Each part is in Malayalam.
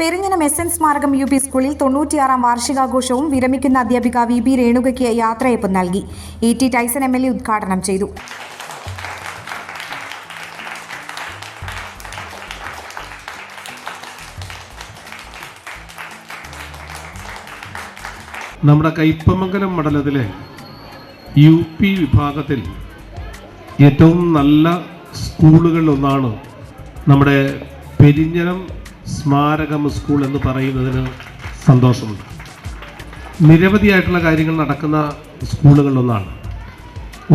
പഞ്ചായത്തനം എസ് എൻ സ്മാരകം യു പി സ്കൂളിൽ തൊണ്ണൂറ്റിയാറാം വാർഷികാഘോഷവും വിരമിക്കുന്ന അധ്യാപിക വി ബി രേണുകയ്ക്ക് യാത്രയപ്പ് നൽകി. E T Tyson M L A ഉദ്ഘാടനം ചെയ്തു. നമ്മുടെ കയ്പമംഗലം മണ്ഡലത്തിലെ യു പി വിഭാഗത്തിൽ ഏറ്റവും നല്ല സ്കൂളുകളിലൊന്നാണ് നമ്മുടെ പെരിഞ്ഞനം സ്മാരകം സ്കൂൾ എന്ന് പറയുന്നതിന് സന്തോഷമുണ്ട്. നിരവധിയായിട്ടുള്ള കാര്യങ്ങൾ നടക്കുന്ന സ്കൂളുകളിലൊന്നാണ്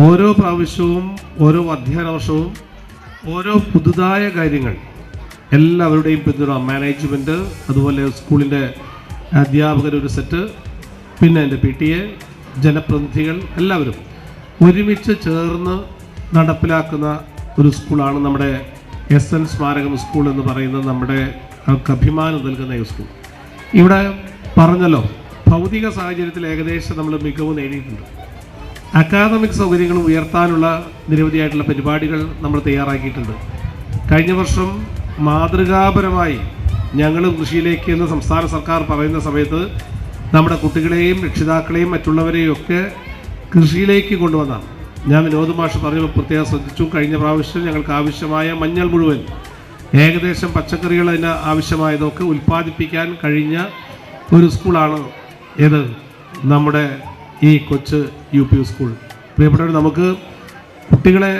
ഓരോ പ്രാവശ്യവും ഓരോ അധ്യയന വർഷവും ഓരോ പുതുതായ കാര്യങ്ങൾ എല്ലാവരുടെയും പിന്തുണ മാനേജ്മെന്റ് അതുപോലെ സ്കൂളിന്റെ അധ്യാപകരൊരു സെറ്റ് പിന്നെ എന്റെ പി ടി എ ജനപ്രതിനിധികൾ എല്ലാവരും ഒരുമിച്ച് ചേർന്ന് നടപ്പിലാക്കുന്ന ഒരു സ്കൂളാണ് നമ്മുടെ എസ് എൻ സ്മാരകം സ്കൂൾ എന്ന് പറയുന്ന നമ്മുടെ അഭിമാനം നൽകുന്ന സ്കൂൾ. ഇവിടെ പറഞ്ഞല്ലോ ഭൗതിക സാഹചര്യത്തിൽ ഏകദേശം നമ്മൾ മികവ് നേടിയിട്ടുണ്ട്. അക്കാദമിക് സൗകര്യങ്ങൾ ഉയർത്താനുള്ള നിരവധിയായിട്ടുള്ള പരിപാടികൾ നമ്മൾ തയ്യാറാക്കിയിട്ടുണ്ട്. കഴിഞ്ഞ വർഷം മാതൃകാപരമായി ഞങ്ങൾ കൃഷിയിലേക്ക് എന്ന് സംസ്ഥാന സർക്കാർ പറയുന്ന സമയത്ത് നമ്മുടെ കുട്ടികളെയും രക്ഷിതാക്കളെയും മറ്റുള്ളവരെയും ഒക്കെ കൃഷിയിലേക്ക് കൊണ്ടുവന്നാണ്. ഞാൻ വിനോദ് മാഷ് പറഞ്ഞപ്പോൾ പ്രത്യേകം ശ്രദ്ധിച്ചു. കഴിഞ്ഞ പ്രാവശ്യം ഞങ്ങൾക്ക് ആവശ്യമായ മഞ്ഞൾ മുഴുവൻ ഏകദേശം പച്ചക്കറികൾ അതിന് ആവശ്യമായതൊക്കെ ഉൽപ്പാദിപ്പിക്കാൻ കഴിഞ്ഞ ഒരു സ്കൂളാണ് ഏത്? നമ്മുടെ ഈ കൊച്ച് യു പി സ്കൂൾ. പ്രിയപ്പെട്ടവർ നമുക്ക് കുട്ടികളെ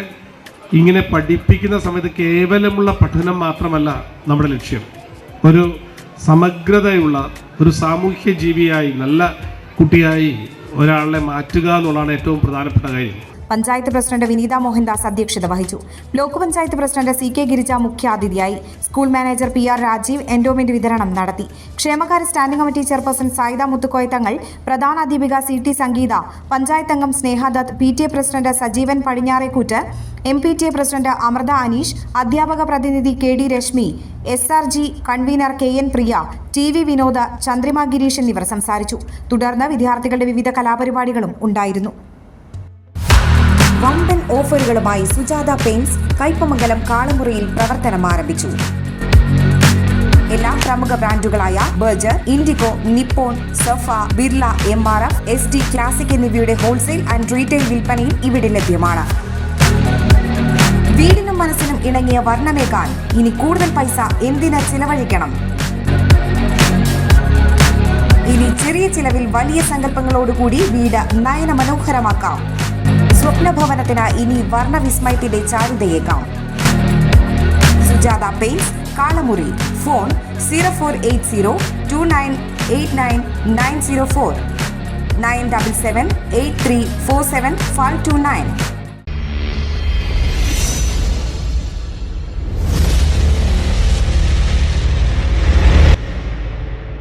ഇങ്ങനെ പഠിപ്പിക്കുന്ന സമയത്ത് കേവലമുള്ള പഠനം മാത്രമല്ല നമ്മുടെ ലക്ഷ്യം. ഒരു സമഗ്രതയുള്ള ഒരു സാമൂഹ്യ ജീവിയായി നല്ല കുട്ടിയായി ഒരാളെ മാറ്റുക എന്നുള്ളതാണ് ഏറ്റവും പ്രധാനപ്പെട്ട കാര്യം. പഞ്ചായത്ത് പ്രസിഡന്റ് വിനീത മോഹൻദാസ് അധ്യക്ഷത വഹിച്ചു. Block panchayat president C K Girija മുഖ്യാതിഥിയായി. School manager P R Rajeev endowment വിതരണം നടത്തി. ക്ഷേമകാര്യ standing committee chairperson Sayida Muthukoya Thangal പ്രധാന അധ്യാപിക സി ടി സംഗീത പഞ്ചായത്ത് അംഗം Snehadath P T A president Sajeevan Padinjarekkoottu M P T A president Amrutha Aneesh അധ്യാപക പ്രതിനിധി K D Reshmi S R G convener K N Priya T V Vinod Chandrima Girish എന്നിവർ സംസാരിച്ചു. തുടർന്ന് വിദ്യാർത്ഥികളുടെ വിവിധ കലാപരിപാടികളും ഉണ്ടായിരുന്നു. വമ്പൻ ഓഫറുകളുമായി സുജാത പെയിന്റ്സ് കൈപ്പമംഗലം കാളമുറിയിൽ പ്രവർത്തനം ആരംഭിച്ചു. എല്ലാ പ്രമുഖ ബ്രാൻഡുകളായ Berger Indigo Nippon Safa Birla M R F S D classic എന്നിവയുടെ ഹോൾസെയിൽ ആൻഡ് റീറ്റെയിൽ വിൽപ്പനയും ഇവിടെ ലഭ്യമാണ്. വീടിനും മനസ്സിനും ഇണങ്ങിയ വർണമേക്കാൻ ഇനി കൂടുതൽ പൈസ എന്തിനാ ചിലവഴിക്കണം? ഇനി ചെറിയ ചിലവിൽ വലിയ സങ്കല്പങ്ങളോടുകൂടി വീട് നയന മനോഹരമാക്കാം സ്വപ്ന ഭവനത്തിന് ഇനി വർണവിസ്മയത്തിന്റെ ചാരുതയേക്കാം. Sujatha paints Kalamuri. Phone zero four eight zero two nine eight nine nine zero four. Nine double seven eight three four seven five two nine.